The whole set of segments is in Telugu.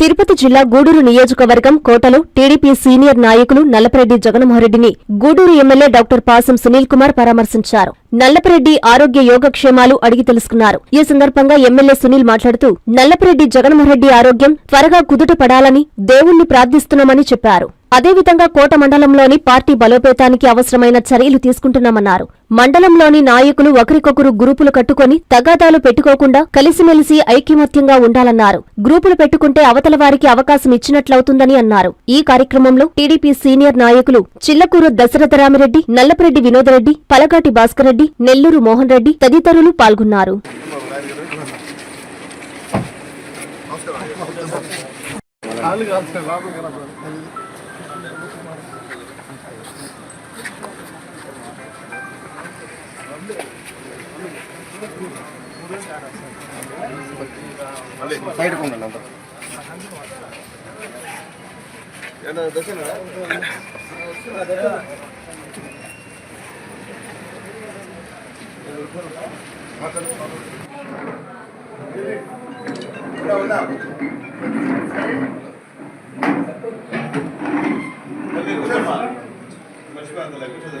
తిరుపతి జిల్లా గూడూరు నియోజకవర్గం కోటలో టీడీపీ సీనియర్ నాయకులు నల్లపరెడ్డి జగన్మోహన్రెడ్డిని గూడూరు ఎమ్మెల్యే డాక్టర్ పాసం సునీల్ కుమార్ పరామర్శించారు. నల్లపరెడ్డి ఆరోగ్య యోగక్షేమాలు అడిగి తెలుసుకున్నారు. ఈ సందర్భంగా ఎమ్మెల్యే సునీల్ మాట్లాడుతూ నల్లపరెడ్డి జగన్మోహన్రెడ్డి ఆరోగ్యం త్వరగా కుదుట పడాలని దేవుణ్ణి ప్రార్థిస్తున్నామని చెప్పారు. అదేవిధంగా కోట మండలంలోని పార్టీ బలోపేతానికి అవసరమైన చర్యలు తీసుకుంటున్నామన్నారు. మండలంలోని నాయకులు ఒకరికొకరు గ్రూపులు కట్టుకొని తగాదాలు పెట్టుకోకుండా కలిసిమెలిసి ఐక్యమత్యంగా ఉండాలన్నారు. గ్రూపులు పెట్టుకుంటే అవతల వారికి అవకాశం ఇచ్చినట్లవుతుందని అన్నారు. ఈ కార్యక్రమంలో టీడీపీ సీనియర్ నాయకులు చిల్లకూరు దశరథరామిరెడ్డి నల్లపరెడ్డి వినోదరెడ్డి పలగాటి భాస్కర్రెడ్డి నెల్లూరు మోహన్ రెడ్డి తదితరులు పాల్గొన్నారు. ಸೈಡ್ ಕೋನ್ ನಂಬರ್ ಏನೋ ದಶನ ಆದರ ಅಂತ. ಅಂದುಕೊಂಡೆ ಮಚ್ಚು ಆದಲೆ ಬಿಟ್ರೆ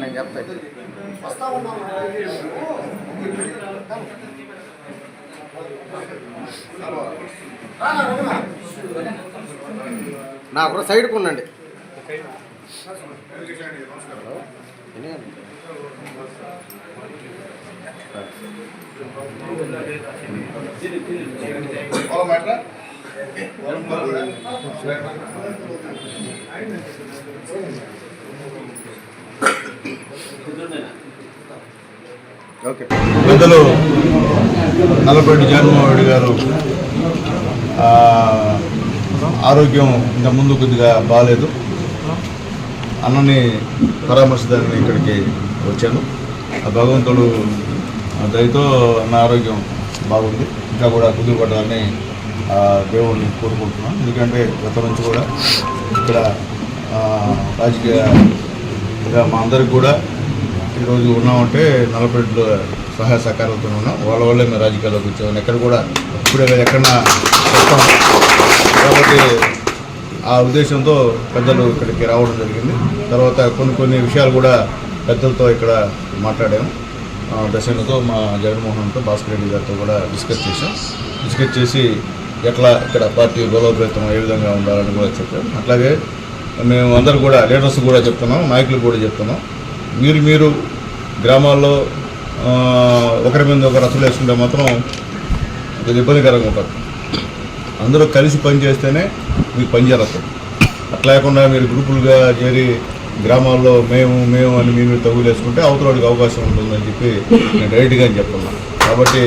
నేను చెప్తా. నా కూడా సైడ్కి ఉండండి. మాట పెద్దలు నల్లపల్లి జగన్మోహన్ గారు ఆరోగ్యం ఇంత ముందు కొద్దిగా బాగాలేదు అన్నని పరామర్శించడానికి ఇక్కడికి వచ్చాను. ఆ భగవంతుడు దయతో నా ఆరోగ్యం బాగుంది. ఇంకా కూడా కుదురుపడాలని ఆ, దేవుడిని కోరుకుంటున్నాను. ఎందుకంటే గత నుంచి కూడా ఇక్కడ రాజకీయ ఇంకా మా అందరికి కూడా ఈరోజు ఉన్నామంటే నలభైలో సహాయ సహకారాలతో ఉన్నాం. వాళ్ళ వల్లే మేము రాజకీయాల్లోకి వచ్చాము ఎక్కడ కూడా ఇప్పుడే ఎక్కడన్నా కాబట్టి ఆ ఉద్దేశంతో పెద్దలు ఇక్కడికి రావడం జరిగింది. తర్వాత కొన్ని కొన్ని విషయాలు కూడా పెద్దలతో ఇక్కడ మాట్లాడాము ఆ, దశలతో మా జగన్మోహన్తో భాస్కర్ రెడ్డి గారితో కూడా డిస్కస్ చేసాం డిస్కస్ చేసి ఎట్లా ఇక్కడ పార్టీ బలోపేతం ఏ విధంగా ఉండాలని కూడా చెప్పాం. అట్లాగే మేము అందరూ కూడా లీడర్స్ కూడా చెప్తున్నాం నాయకులు కూడా చెప్తున్నాం. మీరు మీరు గ్రామాల్లో ఒకరి మీద ఒకరు అసలు వేసుకుంటే మాత్రం కొంచెం ఇబ్బందికరంగా ఉంటుంది. అందరూ కలిసి పని చేస్తేనే మీకు పని జరుగుతుంది. అట్లా లేకుండా మీరు గ్రూపులుగా చేరి గ్రామాల్లో మేము మేము అని మీరు తగులు వేసుకుంటే అవతలకి అవకాశం ఉంటుందని చెప్పి నేను డైరెక్ట్గా చెప్తున్నాను కాబట్టి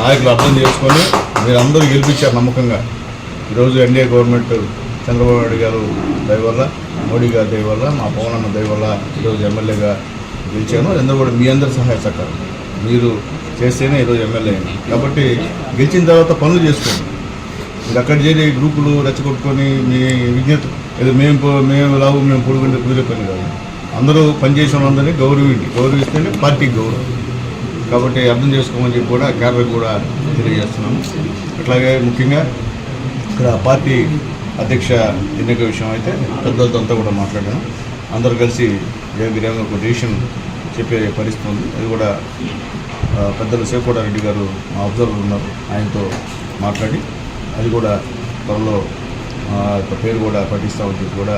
నాయకులు అర్థం చేసుకొని మీరు అందరూ గెలిపించారు నమ్మకంగా. ఈరోజు ఎన్డీఏ గవర్నమెంట్ చంద్రబాబు నాయుడు గారు దయవల్ల మోడీ గారి దయవల్ల మా పవన్ అన్న ఈరోజు ఎమ్మెల్యేగా గెలిచాను. అందరూ కూడా మీ అందరి సహాయ సహకారం. మీరు చేస్తేనే ఈరోజు ఎమ్మెల్యే అయింది కాబట్టి గెలిచిన తర్వాత పనులు చేసుకోండి. మీరు అక్కడ చేరి గ్రూపులు రెచ్చగొట్టుకొని మీ విజ్ఞత ఏదో మేము మేము లాభం మేము పొడుగుంటే కుదిరే పని కాదు. అందరూ పనిచేసిన వాళ్ళందరినీ గౌరవించి గౌరవిస్తేనే పార్టీకి గౌరవం. కాబట్టి అర్థం చేసుకోమని చెప్పి కూడా కేరళకు కూడా తెలియజేస్తున్నాము. అట్లాగే ముఖ్యంగా ఇక్కడ పార్టీ అధ్యక్ష ఎన్నిక విషయం అయితే పెద్దలతో అంతా కూడా మాట్లాడాను. అందరూ కలిసి ఏ విధంగా ఒక డిసిషన్ చెప్పే పరిస్థితి ఉంది. అది కూడా పెద్దలు శివకోటారెడ్డి గారు మా అబ్జర్వర్ ఉన్నారు. ఆయనతో మాట్లాడి అది కూడా త్వరలో పేరు కూడా పఠిస్తామని చెప్పి కూడా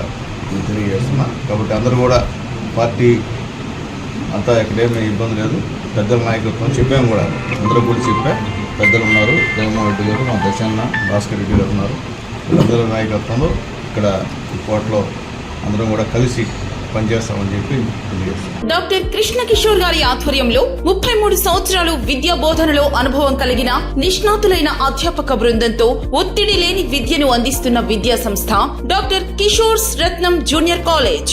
నేను తెలియజేస్తున్నా. కాబట్టి అందరూ కూడా పార్టీ అంతా ఎక్కడేమీ ఇబ్బంది లేదు. పెద్దల నాయకత్వం చెప్పాము కూడా. అందరూ కూడా చెప్పా పెద్దలు ఉన్నారు. జగన్మోహన్ రెడ్డి గారు మా దశాన్న భాస్కర్ రెడ్డి గారు ఉన్నారు. వీళ్ళందరి నాయకత్వంలో ఇక్కడ కోటలో అందరం కూడా కలిసి పనిచేస్తామని చెప్పి డాక్టర్ కృష్ణ కిషోర్ గారి ఆధ్వర్యంలో ముప్పై మూడు సంవత్సరాలు విద్యా బోధనలో అనుభవం కలిగిన నిష్ణాతులైన అధ్యాపక బృందంతో ఒత్తిడి లేని విద్యను అందిస్తున్న విద్యా సంస్థ doctor Kishore's Ratnam junior college.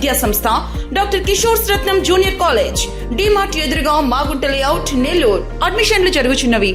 విద్యా సంస్థ doctor Kishore Ratnam junior college DMart ఎదురుగా మాగుంట లేఅవుట్ నెల్లూరు. అడ్మిషన్లు జరుగుచున్నవి.